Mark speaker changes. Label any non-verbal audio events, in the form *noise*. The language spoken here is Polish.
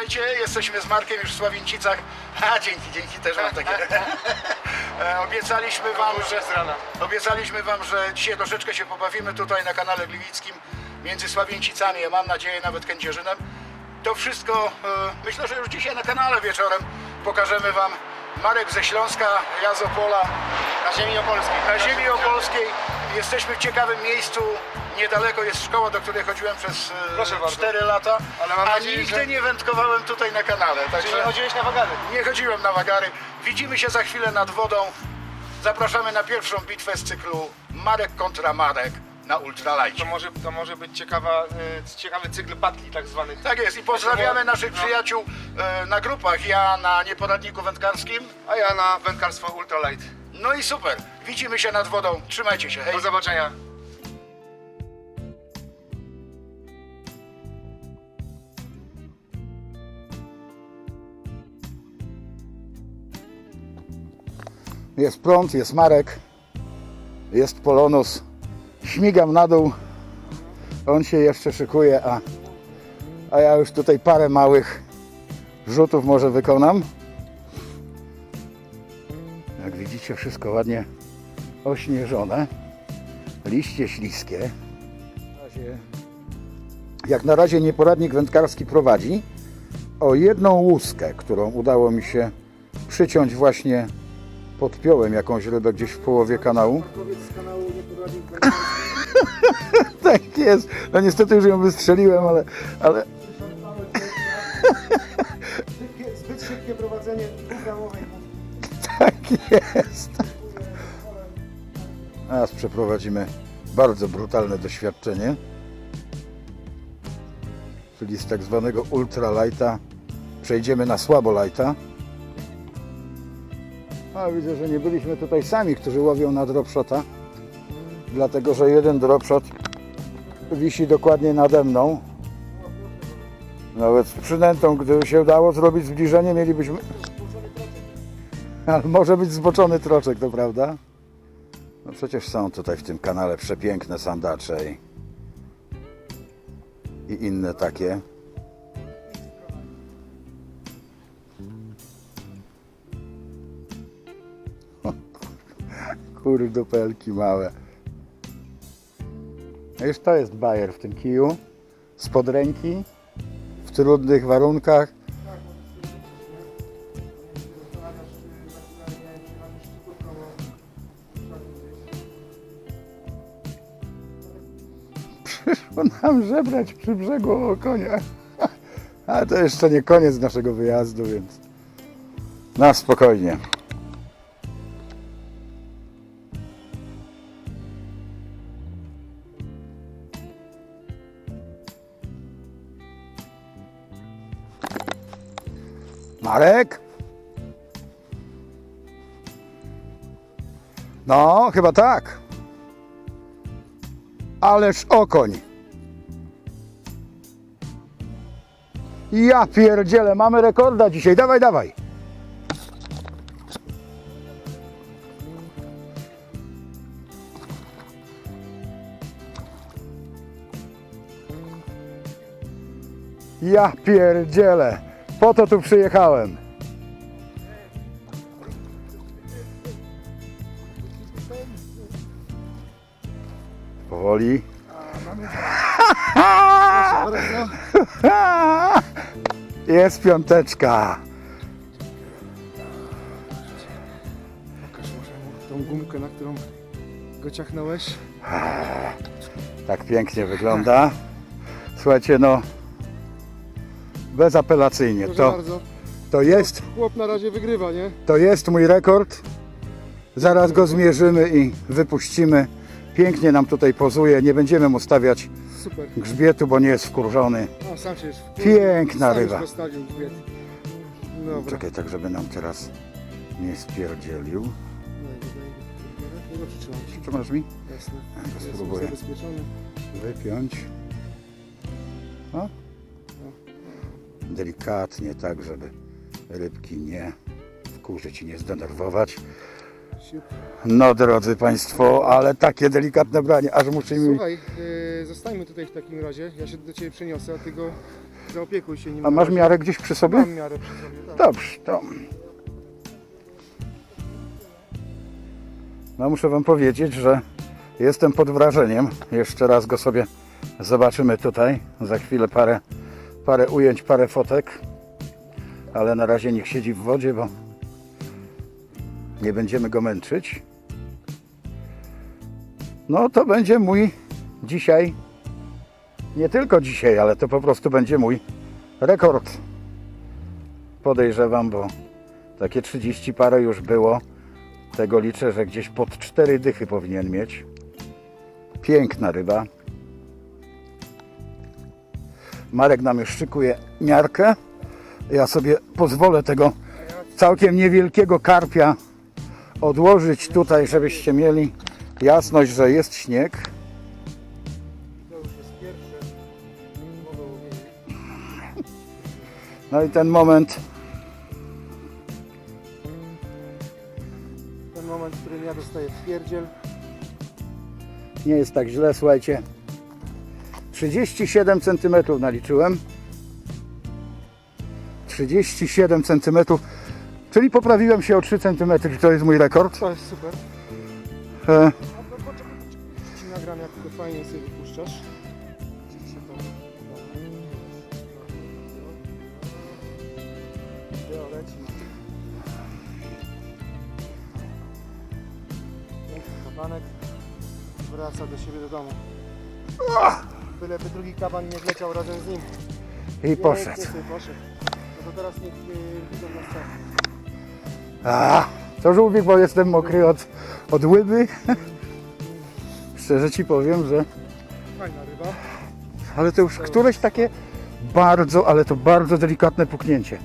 Speaker 1: witajcie. Jesteśmy z Markiem już w Sławieńcicach. *laughs* A, dzięki, dzięki, też mam takie. *laughs* E, Obiecaliśmy wam, że
Speaker 2: z rana.
Speaker 1: obiecaliśmy wam, że dzisiaj troszeczkę się pobawimy tutaj na kanale Gliwickim między Sławieńcicami, a mam nadzieję nawet Kędzierzynem. To wszystko e, myślę, że już dzisiaj na kanale wieczorem pokażemy wam Marek ze Śląska, ja z Opola.
Speaker 2: Na ziemi opolskiej.
Speaker 1: Na ziemi opolskiej jesteśmy w ciekawym miejscu. Niedaleko jest szkoła, do której chodziłem przez e,
Speaker 2: Proszę bardzo.
Speaker 1: 4 lata,
Speaker 2: Ale mam
Speaker 1: a
Speaker 2: nadzieję,
Speaker 1: nigdy
Speaker 2: że-
Speaker 1: nie wędkowałem tutaj na kanale.
Speaker 2: Czyli
Speaker 1: Także
Speaker 2: nie chodziłeś na wagary.
Speaker 1: nie chodziłem na wagary. Widzimy się za chwilę nad wodą. Zapraszamy na pierwszą bitwę z cyklu Marek kontra Marek na
Speaker 2: To
Speaker 1: ultralajcie.
Speaker 2: może, to może być ciekawa, y, ciekawy cykl batli tak zwanych.
Speaker 1: Tak jest i pozdrawiamy naszych
Speaker 2: no.
Speaker 1: przyjaciół e, na grupach. Ja na nieporadniku wędkarskim.
Speaker 2: A ja na wędkarstwo ultralight.
Speaker 1: No i super. Widzimy się nad wodą. Trzymajcie się. Hej.
Speaker 2: Do zobaczenia.
Speaker 1: Jest prąd, jest Marek, jest Polonus. Śmigam na dół. On się jeszcze szykuje, a, a ja już tutaj parę małych rzutów może wykonam. Widzicie, wszystko ładnie ośnieżone. Liście śliskie. Jak na razie nieporadnik wędkarski prowadzi o jedną łuskę, którą udało mi się przyciąć właśnie podpiąłem jakąś rybę gdzieś w połowie kanału. *laughs* tak jest. No niestety już ją wystrzeliłem, ale, ale
Speaker 2: Zbyt szybkie prowadzenie programowej.
Speaker 1: Tak jest. Teraz przeprowadzimy bardzo brutalne doświadczenie. Czyli z tak zwanego ultralighta przejdziemy na słabolighta. A widzę, że nie byliśmy tutaj sami, którzy łowią na dropshota. Dlatego, że jeden dropshot wisi dokładnie nade mną. Nawet z przynętą, gdyby się udało zrobić zbliżenie, mielibyśmy... *laughs* Ale może być zboczony troczek, to prawda? No przecież są tutaj w tym kanale przepiękne sandacze i, i inne takie. *laughs* Kurdupelki małe. No Już to jest bajer w tym kiju. Spod ręki, w trudnych warunkach. Przyszło nam żebrać przy brzegu o konia. *laughs* Ale to jeszcze nie koniec naszego wyjazdu, więc na spokojnie. Marek? No, chyba tak. Ależ okoń. Ja pierdzielę, mamy rekorda dzisiaj. Dawaj, dawaj. Ja pierdzielę. Po to tu przyjechałem. Powoli. *laughs* Jest piąteczka.
Speaker 2: Pokaż może mu tą gumkę, na którą go ciachnąłeś.
Speaker 1: Tak pięknie wygląda. Słuchajcie, no bezapelacyjnie.
Speaker 2: Proszę
Speaker 1: To,
Speaker 2: bardzo.
Speaker 1: to, jest,
Speaker 2: Chłop na razie wygrywa, nie?
Speaker 1: to jest mój rekord. Zaraz go zmierzymy i wypuścimy. Pięknie nam tutaj pozuje. Nie będziemy mu stawiać
Speaker 2: Super.
Speaker 1: grzbietu, bo nie jest wkurzony.
Speaker 2: A, sam się już...
Speaker 1: Piękna
Speaker 2: sam już
Speaker 1: ryba.
Speaker 2: postawił grzbiet. Dobra.
Speaker 1: Czekaj, tak żeby nam teraz nie spierdzielił.
Speaker 2: Przytrzymam ci.
Speaker 1: Trzymasz mi?
Speaker 2: Jasne.
Speaker 1: Ja
Speaker 2: Jest
Speaker 1: spróbuję
Speaker 2: zabezpieczony.
Speaker 1: wypiąć. O. Delikatnie, tak, żeby rybki nie wkurzyć i nie zdenerwować. No drodzy Państwo, ale takie delikatne branie, aż muszę mi...
Speaker 2: Słuchaj, yy, zostańmy tutaj w takim razie. Ja się do Ciebie przeniosę, a Ty go zaopiekuj się nim.
Speaker 1: A masz miarę gdzieś przy sobie?
Speaker 2: Mam miarę przy sobie, tak.
Speaker 1: Dobrze, to... No muszę Wam powiedzieć, że jestem pod wrażeniem. Jeszcze raz go sobie zobaczymy tutaj. Za chwilę parę, parę ujęć, parę fotek. Ale na razie niech siedzi w wodzie, bo nie będziemy go męczyć. No to będzie mój dzisiaj, nie tylko dzisiaj, ale to po prostu będzie mój rekord podejrzewam, bo takie 30 parę już było. Tego liczę, że gdzieś pod 4 dychy powinien mieć. Piękna ryba. Marek nam już szykuje miarkę. Ja sobie pozwolę tego całkiem niewielkiego karpia odłożyć tutaj, żebyście mieli jasność, że jest śnieg. No i ten moment
Speaker 2: Ten moment, w którym ja dostaję twierdziel.
Speaker 1: Nie jest tak źle, słuchajcie. 37 cm naliczyłem. 37 cm, czyli poprawiłem się o 3 cm, to jest mój rekord.
Speaker 2: To jest super.
Speaker 1: E.
Speaker 2: Ci nagram jak to fajnie sobie wypuszczasz. Kabanek. Wraca do siebie do domu. Byleby drugi kaban nie wleciał razem z nim.
Speaker 1: I poszedł.
Speaker 2: Poszedł. No to teraz niech yy, widzą na scenę.
Speaker 1: A, to żółwik, bo jestem mokry od, od łyby. Szczerze Ci powiem, że...
Speaker 2: Fajna ryba.
Speaker 1: Ale to już któreś takie bardzo, ale to bardzo delikatne puknięcie.